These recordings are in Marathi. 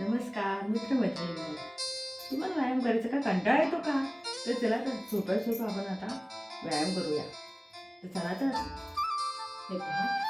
नमस्कार मित्रमैत्रिणी. तुम्हाला व्यायाम करायचा का? कंटाळा येतो का? तर चला तर सोप्या सोपं आपण आता व्यायाम करूया. तर चला तर. हे पहा.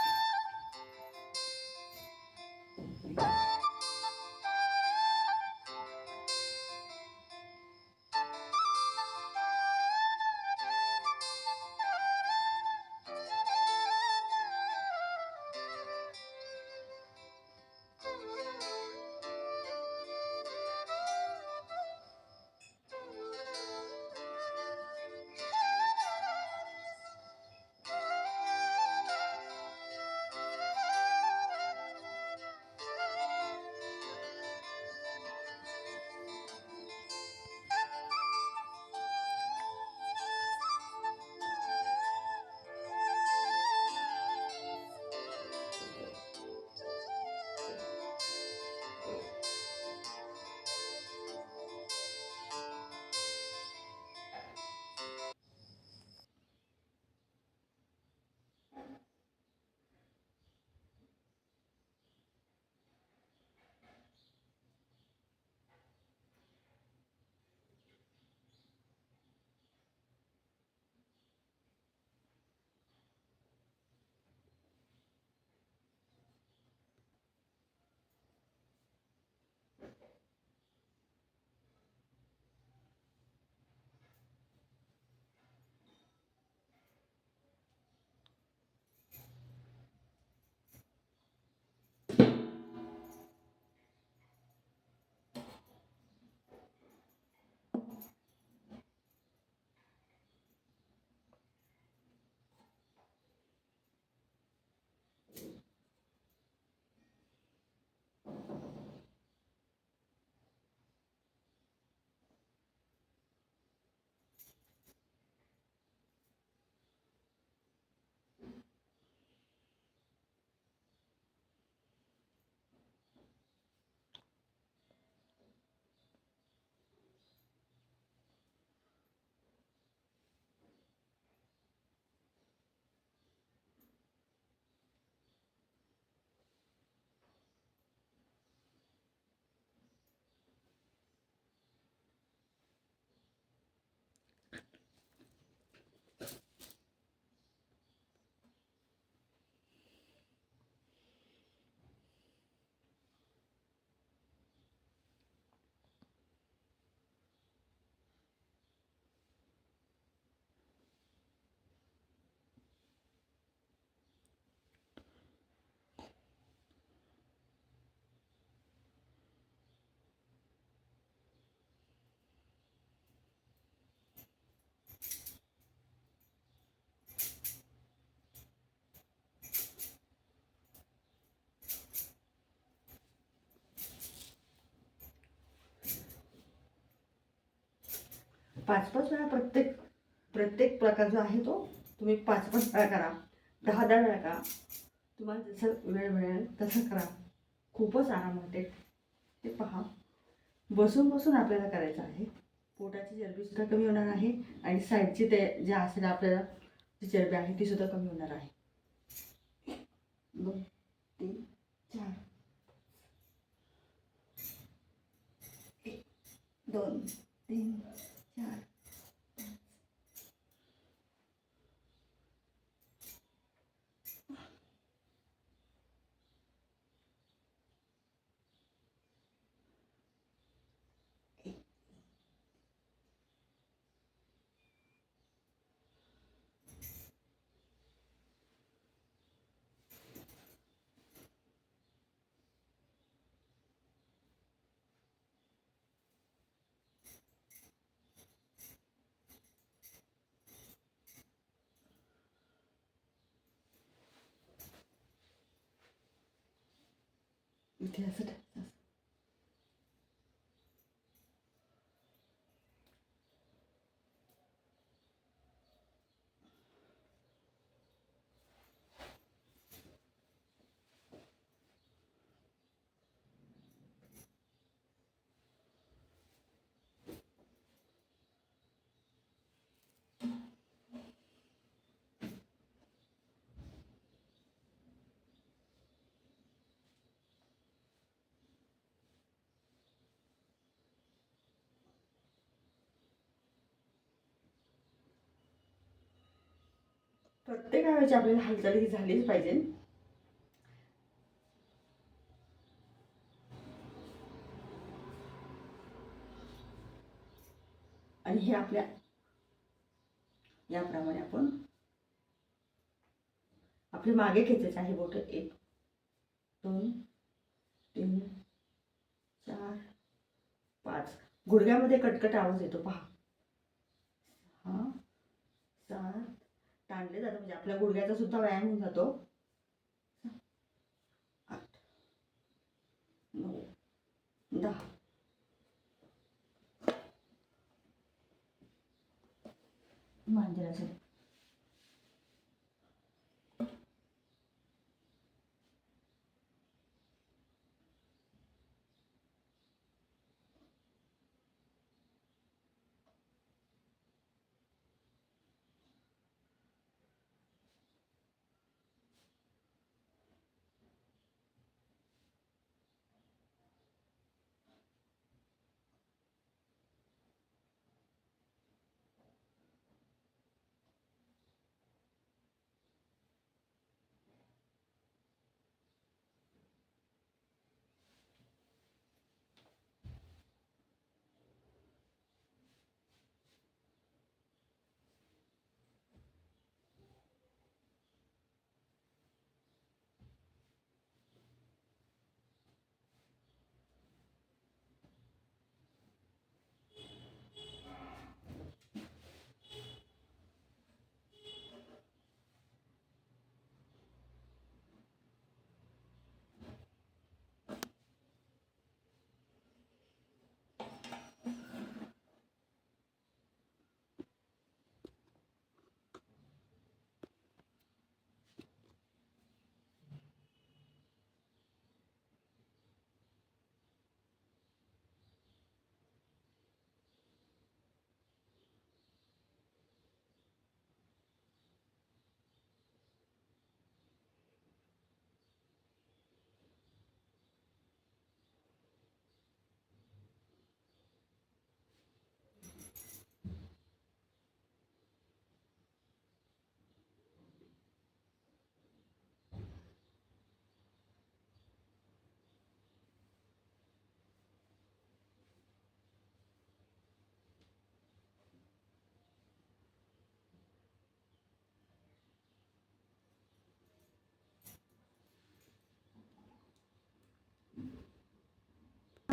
पाच पाच वेळा प्रत्येक प्रत्येक प्रकार जो आहे तो तुम्ही पाच पाच वेळा करा. दहा दहा वेळा करा. तुम्हाला जसं वेळ मिळेल तसं करा. खूपच आराम वाटेल. ते पहा. बसून बसून आपल्याला करायचं आहे. पोटाची चरबीसुद्धा कमी होणार आहे आणि साईडची ते जे असेल आपल्याला जी चरबी आहे ती सुद्धा कमी होणार आहे. दोन तीन चार. एक दोन तीन चार इथे ያስደስታል። प्रत्येक वेळेची आपल्याला हालचाल ही झालीच पाहिजे. आणि हे आपल्या याप्रमाणे आपण आपली मागे खेचायचं आहे बोट. एक दोन तीन चार पाच. गुडघ्यामध्ये कटकट आवाज येतो. पहा हा सात ताणले जातं म्हणजे आपल्या गुडघ्याचा सुद्धा व्यायाम होऊन जातो. आठ नऊ दहा. मांजराचं.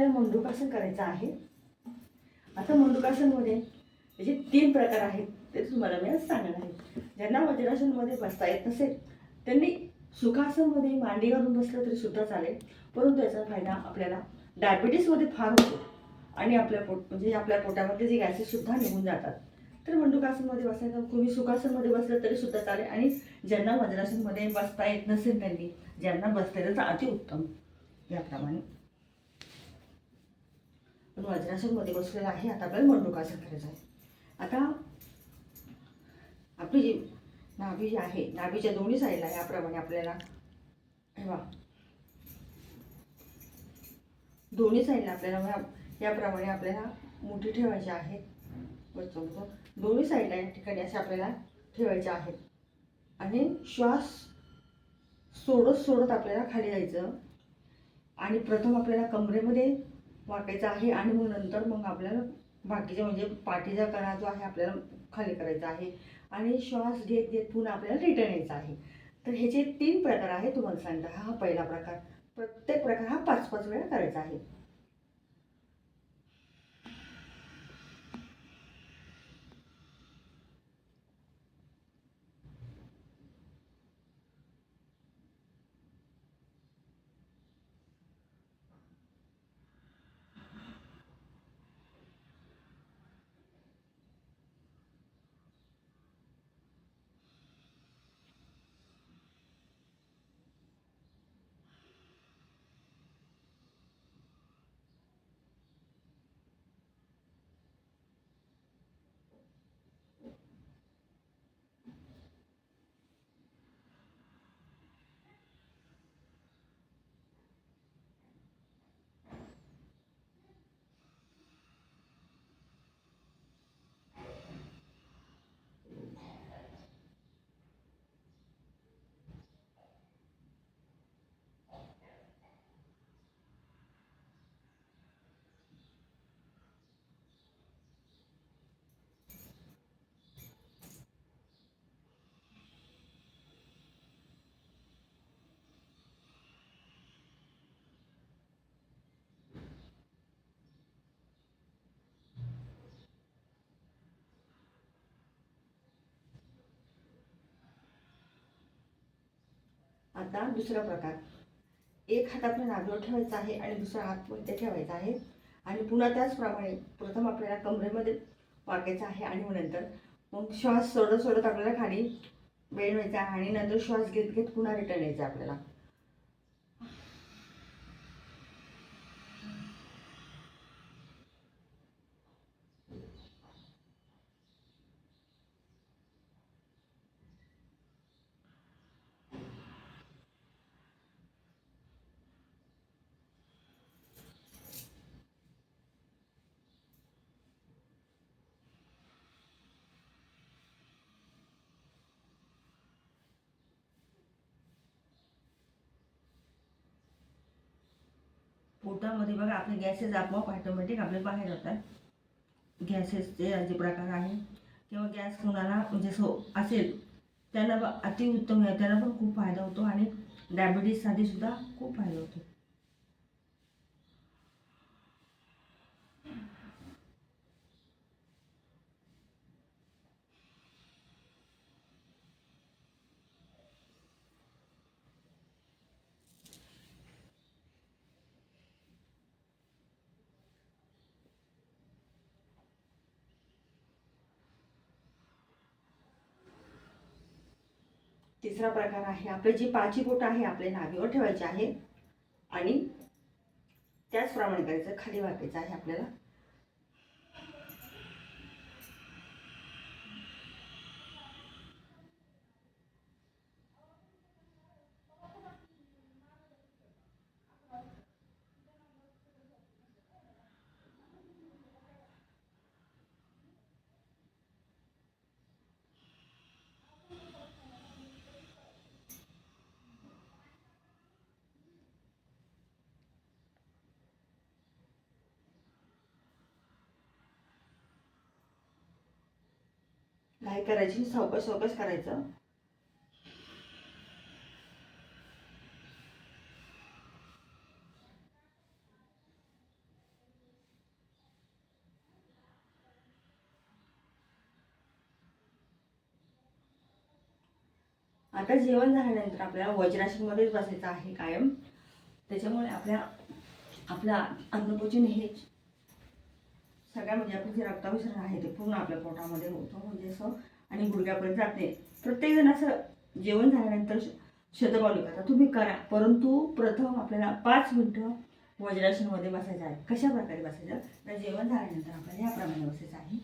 आपल्याला मंडूकासन करायचं आहे. आता मंडुकासनमध्ये त्याचे तीन प्रकार आहेत ते तुम्हाला मी आज सांगणार आहे. ज्यांना वज्रासनमध्ये बसता येत नसेल त्यांनी सुखासनमध्ये मांडी घालून बसलं तरी सुद्धा चालेल परंतु याचा फायदा आपल्याला डायबिटीसमध्ये फार होतो. आणि आपल्या पोट म्हणजे आपल्या पोटामध्ये जे गॅसेस सुद्धा निघून जातात. तर मंडुकासनमध्ये बसायचं तुम्ही सुखासनमध्ये बसलं तरी सुद्धा चालेल. आणि ज्यांना वज्रासनमध्ये बसता येत नसेल त्यांनी ज्यांना बसता येतं तर अतिउत्तम याप्रमाणे. वज्रासनमध्ये बसलेलं आहे आता आपल्याला मंडुकासन करायचं आहे. आता आपली जी नाभी जी आहे नाभीच्या दोन्ही साईडला याप्रमाणे आपल्याला हे वा दोन्ही साईडला आपल्याला याप्रमाणे आपल्याला मोठी ठेवायची आहे. दोन्ही साईडला या ठिकाणी असे आपल्याला ठेवायचे आहेत. आणि श्वास सोडत सोडत आपल्याला खाली जायचं. आणि प्रथम आपल्याला कमरेमध्ये वाकायचं आहे आणि मग नंतर मग आपल्याला बाकीचे म्हणजे पाठीचा कणा जो आहे आपल्याला खाली करायचा आहे. आणि श्वास घेत घेत पुन्हा आपल्याला रिटर्न यायचा आहे. तर ह्याचे तीन प्रकार आहेत तुम्हाला सांगता. हा पहिला प्रकार. प्रत्येक प्रकार हा पाच पाच वेळा करायचा आहे. आता दुसरा प्रकार. एक हात आपल्या नाभीवर ठेवायचा आहे आणि दुसरा हात पण ते ठेवायचा आहे. आणि पुन्हा त्याचप्रमाणे प्रथम आपल्याला कमरेमध्ये वाकायचा आहे आणि मग नंतर मग श्वास सोडत सोडत आपल्याला खाली वेळ व्हायचा आहे आणि नंतर श्वास घेत घेत पुन्हा रिटर्न यायचा आपल्याला. पोटामध्ये बघा आपले गॅसेस आपोआप ऑटोमॅटिक आपले बाहेर होतात गॅसेसचे जे प्रकार आहे किंवा गॅस कोणाला म्हणजे सो असेल त्यांना ब अतिउत्तम आहे त्यांना पण खूप फायदा होतो आणि डायबिटीजसाठी सुद्धा खूप फायदा होतो. तिसरा प्रकार आहे आपले जी पाची बोट आहे आपल्या नावीवर ठेवायचे आहे. आणि त्याचप्रमाणे करायचं खाली वाकायचं आहे आपल्याला. काय करायची? सावकाश सावकाश करायचं. आता जेवण झाल्यानंतर आपल्याला वज्रासनमध्येच बसायचं आहे कायम. त्याच्यामुळे आपल्या आपल्या अन्नभोजन हे सगळ्या म्हणजे आपलं जे रक्ताभिसरण आहे ते पूर्ण आपल्या पोटामध्ये होतं. म्हणजे असं आणि गुडघ्यापर्यंत जात. नाही प्रत्येकजण असं जेवण झाल्यानंतर श- शतपावली करतात. तुम्ही करा. परंतु प्रथम आपल्याला पाच मिनटं वज्रासनमध्ये बसायचं आहे. कशा प्रकारे बसायचं? तर जेवण झाल्यानंतर आपल्याला याप्रमाणे बसायचं आहे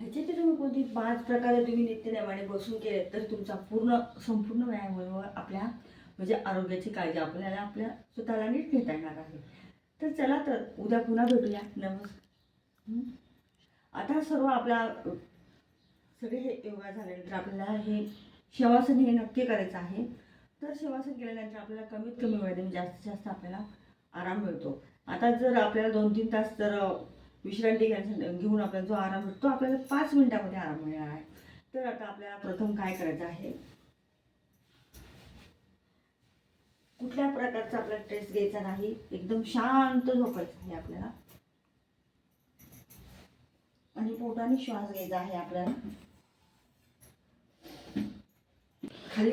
ह्याच्यात तुम्ही कोणती पाच प्रकारे तुम्ही नित्यनेमाने बसून केले तर तुमचा पूर्ण संपूर्ण व्यायाम आपल्या म्हणजे आरोग्याची काळजी आपल्याला आपल्या स्वतःला नीट घेता येणार आहे. तर चला तर उद्या पुन्हा भेटूया. नमस्कार. आता सर्व आपला सगळे हे योगा झाल्यानंतर आपल्याला हे शवासन हे नक्की करायचं आहे. तर शवासन केल्यानंतर आपल्याला कमीत कमी वेळेमध्ये जास्तीत जास्त आपल्याला आराम मिळतो. आता जर आपल्याला दोन तीन तास जर विश्रांती घेऊन आपल्याला जो आराम मिळतो तो आपल्याला पाच मिनिटामध्ये आराम मिळणार आहे. तर आता आपल्याला प्रथम काय करायचं आहे? कुठल्या प्रकारचा आपल्याला स्ट्रेस घ्यायचा नाही एकदम शांत झोपायचं आहे आपल्याला. आणि पोटाने श्वास घ्यायचा आहे आपल्याला. खाली